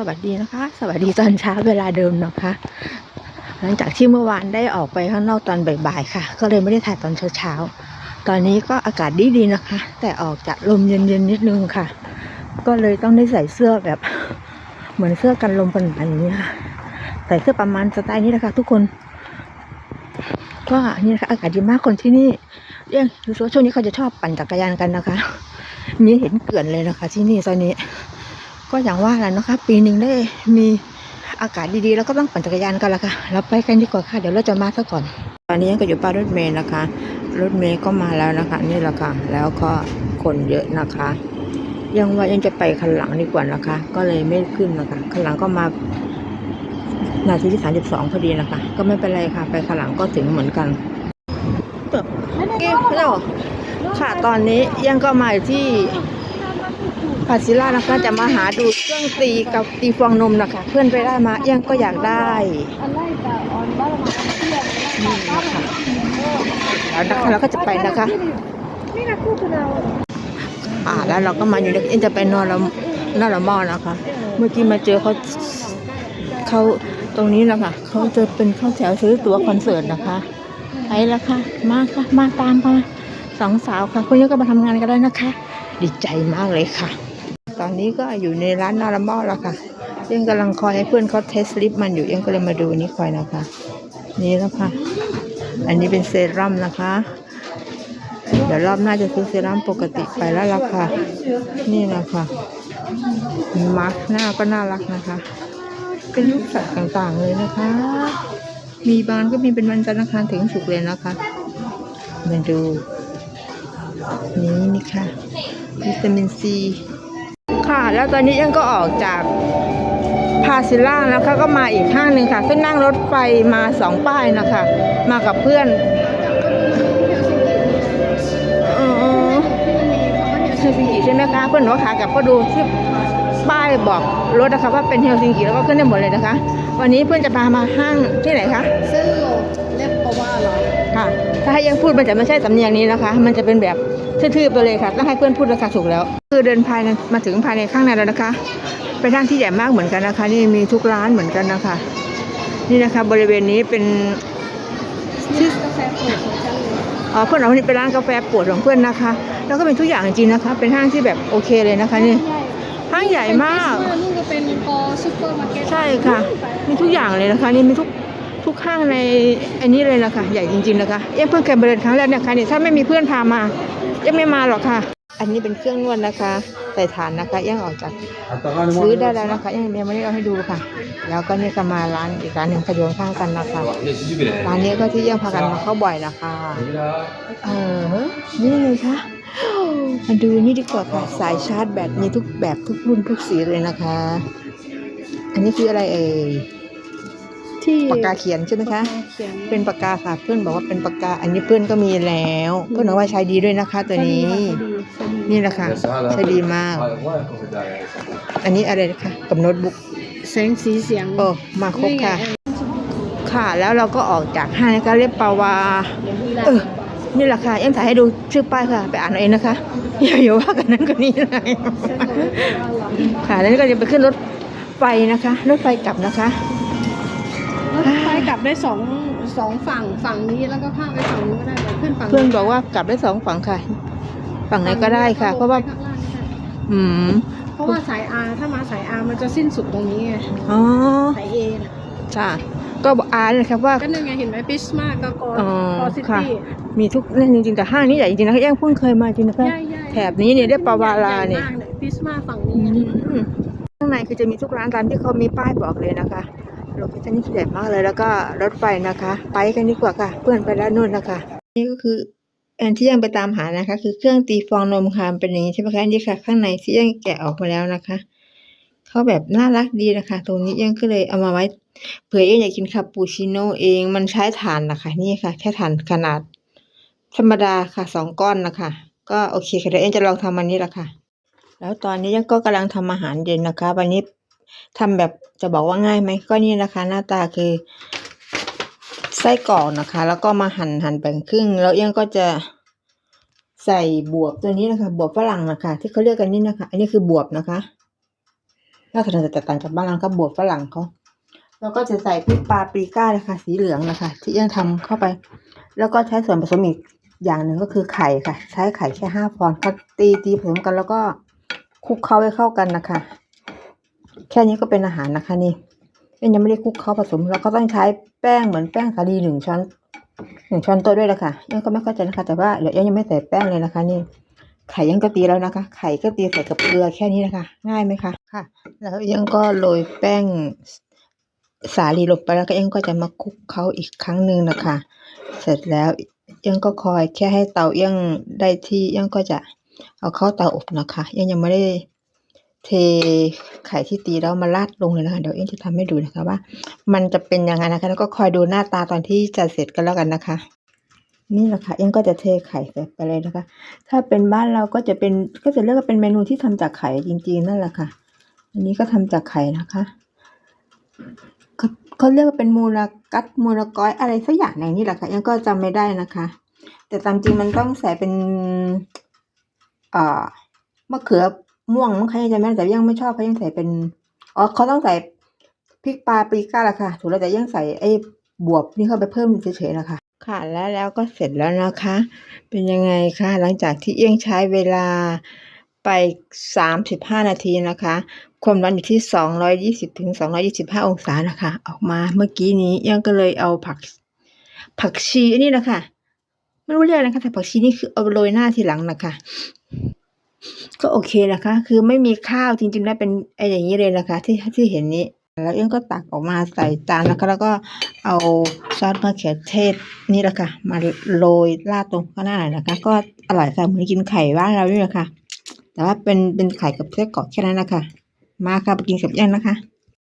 สวัสดีนะคะ สวัสดีตอนเช้าเวลาเดิมนะคะ หลังจากที่เมื่อวานได้ออกไปข้างนอกตอนบ่ายๆค่ะ ก็เลยไม่ได้ถ่ายตอนเช้าๆตอนนี้ก็อากาศดีๆนะคะ แต่ออกจากลมเย็นๆนิดนึงค่ะ ก็เลยต้องได้ใส่เสื้อแบบ เหมือนเสื้อกันลมปันๆอย่างนี้ค่ะใส่เสื้อประมาณสไตล์นี้นะคะ ทุกคน ก็นี่นะคะอากาศดีมากคนที่นี่เรื่องรู้สึกว่าช่วงนี้เขาจะชอบปั่นจักรยานกันนะคะ มีเห็นเกลื่อนเลยนะคะ ที่นี่ตอนนี้ ก็อย่างว่าแหละนะคะ ปีหนึ่งได้มีอากาศดีๆ แล้วก็ต้องปั่นจักรยานกันละค่ะ เราไปกันดีกว่าค่ะ เดี๋ยวเราจะมาซะก่อน ตอนนี้ยังก็อยู่ป้ายรถเมล์นะคะ รถเมล์ก็มาแล้วนะคะ นี่แหละค่ะ แล้วก็คนเยอะนะคะ ยังว่ายังจะไปคันหลังดีกว่านะคะ ก็เลยไม่ขึ้นนะคะคันหลังก็มานาทีที่สามสิบสองพอดีนะคะ ก็ไม่เป็นไรค่ะ ไปคันหลังก็ถึงเหมือนกันเก็บแล้วค่ะ ตอนนี้ยังก็มาอยู่ที่ พาซิล่านะคะจะมาหาดูเครื่องตีกับตีฟองนมนะคะ เพื่อนไปได้มาเอี้ยงก็อยากได้แต่ออนบ้านเรามาเที่ยวนี่นะคะแล้วนะคะเราก็จะไปนะคะนี่นะคู่คุณเราอ่าแล้วเราก็มาอยู่ในเอี้ยงจะไปนอนละนอนละมอนะคะ เมื่อกี้มาเจอเขาเขาตรงนี้แล้วค่ะเขาจะเป็นเข้าแถวซื้อตั๋วคอนเสิร์ตนะคะไปแล้วค่ะ มาค่ะ มาตามมาสองสาวค่ะคุณยังก็มาทำงานกันได้นะคะ ดีใจมากเลยค่ะ ตอนนี้ก็อยู่ในร้านนารามอลแล้วค่ะยังกำลังคอยให้เพื่อนเขาเทสลิปมันอยู่ยังก็เลยมาดูนี่คอยนะคะ นี่แล้วค่ะ อันนี้เป็นเซรั่มนะคะ เดี๋ยวรอบหน้าจะซื้อเซรั่มปกติไปแล้วล่ะค่ะ นี่นะคะมาร์คหน้าก็น่ารักนะคะ เป็นรูปสัตว์ต่างๆเลยนะคะ มีบานก็มีเป็นวันจันทร์อังคารถึงศุกร์เลยนะคะ มาดู นี่นี่ค่ะวิตามินซี ค่ะ แล้วตอนนี้ยังก็ออกจากพาซิล่านะคะก็มาอีกห้างหนึ่งค่ะขึ้นนั่งรถไฟมาสองป้ายนะคะ มากับเพื่อนเออเฮลซิงกิใช่ไหมคะเพื่อนหัวขากลับก็ดูที่ป้ายบอกรถนะคะว่าเป็นเฮลซิงกิแล้วก็ขึ้นได้หมดเลยนะคะ วันนี้เพื่อนจะพามาห้างที่ไหนคะซึ่งเรียกเพราว่าเรา ค่ะ ถ้าให้ยังพูดมันจะไม่ใช่สำเนียงนี้นะคะ มันจะเป็นแบบทื่อๆไปเลยค่ะต้องให้เพื่อนพูดราคาถูกแล้ว คือเดินภายในมาถึงภายในข้างในแล้วนะคะเป็นร้านที่ใหญ่มากเหมือนกันนะคะ นี่มีทุกร้านเหมือนกันนะคะ นี่นะคะ บริเวณนี้เป็นชื่อกาแฟเปิดของฉันเลยอ๋อเพื่อนเรานี่เป็นร้านกาแฟปวดของเพื่อนนะคะ แล้วก็เป็นทุกอย่างจริงๆนะคะ เป็นห้างที่แบบโอเคเลยนะคะนี่ห้างใหญ่มากนี่ก็เป็นปอซุปเปอร์มาร์เก็ตใช่ค่ะ มีทุกอย่างเลยนะคะ นี่มีทุก ทุกห้างในอันนี้เลยนะคะใหญ่จริงๆนะคะเอ็มเพิ่งเคยมาเดินครั้งแรกเนะคะเนี่ยถ้าไม่มีเพื่อนพามายังไม่มาหรอกค่ะ อันนี้เป็นเครื่องนวดนะคะใส่ฐานนะคะยังออกจากซื้อได้แล้วนะคะยังยังไม่ได้เอาให้ดูค่ะ แล้วก็นี่ก็มาร้านอีกร้านหนึ่งขยงข้างกันนะคะร้านนี้ก็ที่ยังพากันมาเข้าบ่อยนะคะเออนี่ไงคะมาดูนี่ดีกว่าค่ะสายชาร์จแบตมีทุกแบบทุกรุ่นทุกสีเลยนะคะ อันนี้คืออะไรเอ่ย ปากกาเขียนใช่ไหมคะเขียนเป็นปากกาค่ะเพื่อนบอกว่าเป็นปากกา อันนี้เพื่อนก็มีแล้ว เพื่อนบอกว่าใช้ดีด้วยนะคะตัวนี้ นี่แหละค่ะใช้ดีมาก อันนี้อะไรนะคะกับโน้ตบุ๊กแสงสีเสียงโอ้มาครบค่ะ ค่ะแล้วเราก็ออกจากห้างนะคะเรียบปาวาเออนี่แหละค่ะยังถ่ายให้ดูชื่อป้ายค่ะ ไปอ่านเอาเองนะคะอย่าอย่าว่ากันนั้นก็นี้เลยค่ะแล้วนี่ก็จะไปขึ้นรถไฟนะคะ รถไฟกลับนะคะ รถไฟกลับได้สองสองฝั่งฝั่งนี้แล้วก็ข้ามไปฝั่งนู้นก็ได้แต่ขึ้นฝั่งเพื่อนบอกว่ากลับได้สองฝั่งค่ะ ฝั่งไหนก็ได้ค่ะ เพราะว่า ข้งล่งก็ได้อืมเพราะว่าสายอาถ้ามาสายอามันจะสิ้นสุดตรงนี้ไงอ๋อสายเอน่ะจ้าก็บอกอาเลยครับว่า ก็นึงไงเห็นไหมปิสมาก็กออ๋อกอซิค่ะ ตี้มีทุกนั่นจริงๆแต่ห้างนี้ใหญ่จริงๆนะคะยังเพิ่งเคยมาจริงนะคะ ใหญ่ๆแถบนี้เนี่ยเรียกปาวาลาเนี่ยใหญ่มกปิสมาฝั่งอืนี้มข้างในคือจะมีทุกร้านตามที่เขามีป้ายบอกเลยนะคะ โลเคชันนี่ใหญ่มากเลยแล้วก็รถไฟนะคะ ไปกันดีกว่าค่ะ เพื่อนไปแล้วนู่นนะคะ นี่ก็คืออันที่ยังไปตามหานะคะ คือเครื่องตีฟองนมค่ะเป็นอย่างนี้ใช่ไหมคะอันนี้ค่ะ ข้างในที่ยังแกะออกมาแล้วนะคะเขาแบบน่ารักดีนะคะ ตรงนี้ยังก็เลยเอามาไว้เผื่อยังอยากกินคาปูชิโน่เองมันใช้ถ่านนะคะ นี่ค่ะแค่ถ่านขนาด ธรรมดาค่ะสองก้อนนะคะ ก็โอเคค่ะเดี๋ยวเอ็นจะลองทำอันนี้ละค่ะ แล้วตอนนี้ยังก็กำลังทำอาหารเย็นนะคะ วันนี้ ทำแบบจะบอกว่าง่ายไหมก็นี่นะคะ หน้าตาคือไส้กรอกนะคะ แล้วก็มาหั่นหั่นแบ่งครึ่ง แล้วยังก็จะใส่บวบตัวนี้นะคะ บวบฝรั่งนะคะ ที่เขาเรียกกันนี่นะคะ อันนี้คือบวบนะคะน่าจะแตกต่างจากบ้านเราก็บวบฝรั่งเขาแล้วก็จะใส่พริกปาปริก้านะคะ สีเหลืองนะคะ ที่ยังทำเข้าไป แล้วก็ใช้ส่วนผสมอีกอย่างหนึ่งก็คือไข่ค่ะ ใช้ไข่แค่ห้าฟองก็ตีตีผสมกันแล้วก็คลุกเคล้าให้เข้ากันนะคะ แค่นี้ก็เป็นอาหารนะคะนี่ยังไม่ได้คลุกเคล้าผสม แล้วก็ต้องใช้แป้งเหมือนแป้งสาลีหนึ่งช้อนหนึ่งช้อนโต๊ะด้วยละค่ะยังก็ไม่เข้าใจนะคะ แต่ว่าเดี๋ยวยังไม่ใส่แป้งเลยนะคะ นี่ ไข่ยังก็ตีแล้วนะคะ ไข่ก็ตีใส่กับเกลือแค่นี้นะคะ ง่ายไหมคะค่ะ แล้วยังก็โรยแป้งสาลีลงไปแล้วก็ยังก็จะมาคลุกเคล้าอีกครั้งหนึ่งนะคะ เสร็จแล้วยังก็คอยแค่ให้เตายังได้ที่ยังก็จะเอาเข้าเตาอบนะคะ ยังยังไม่ได้ เทไข่ที่ตีแล้วมาราดลงเลยนะคะเดี๋ยวเอ็งจะทำให้ดูนะคะว่า มันจะเป็นยังไงนะคะ แล้วก็คอยดูหน้าตาตอนที่จะเสร็จกันแล้วกันนะคะ นี่แหละค่ะเอ็งก็จะเทไข่ใส่ไปเลยนะคะ ถ้าเป็นบ้านเราก็จะเป็นก็จะเรียกว่าเป็นเมนูที่ทำจากไข่จริงๆนั่นแหละค่ะ อันนี้ก็ทำจากไข่นะคะเขาเขาเรียกว่าเป็นมูลกัดมูลก้อยอะไรสักอย่างในนี่แหละค่ะยังก็จำไม่ได้นะคะ แต่ตามจริงมันต้องใส่เป็นเอ่อมะเขือ ม่วงมั้งใครจะไม่แต่ยังไม่ชอบเขายังใส่เป็นอ๋อเขาต้องใส่พริกปลาปริก้าละค่ะถูกแล้วแต่ยังใส่ไอ้บวบนี่เข้าไปเพิ่มเฉยๆนะคะค่ะแล้วแล้วก็เสร็จแล้วนะคะ เป็นยังไงคะหลังจากที่เอี้ยงใช้เวลาไปสามสิบห้านาทีนะคะ ความร้อนอยู่ที่สองร้อยยี่สิบถึงสองร้อยี่สิบห้าองศานะคะ ออกมาเมื่อกี้นี้เอี้ยงก็เลยเอาผักผักชีนนี้นะคะไม่รู้เรียกอะไรนะคะแต่ผักชีนี่คือเอาโรยหน้าทีหลังนะคะ ก็โอเคนะคะ คือไม่มีข้าวจริงๆได้เป็นไออย่างนี้เลยนะคะ ที่ที่เห็นนี้ แล้วเอี้ยงก็ตักออกมาใส่จานนะคะ แล้วก็เอาซอสมะเขือเทศนี่แหละค่ะ มาโรยราดตรงข้างหน้าหน่อยนะคะ ก็อร่อยค่ะเหมือนกินไข่บ้านเรานี่แหละค่ะแต่ว่าเป็นเป็นไข่กับเส้กรอกแค่นั้นนะคะ มาค่ะไปกินกับย่างนะคะ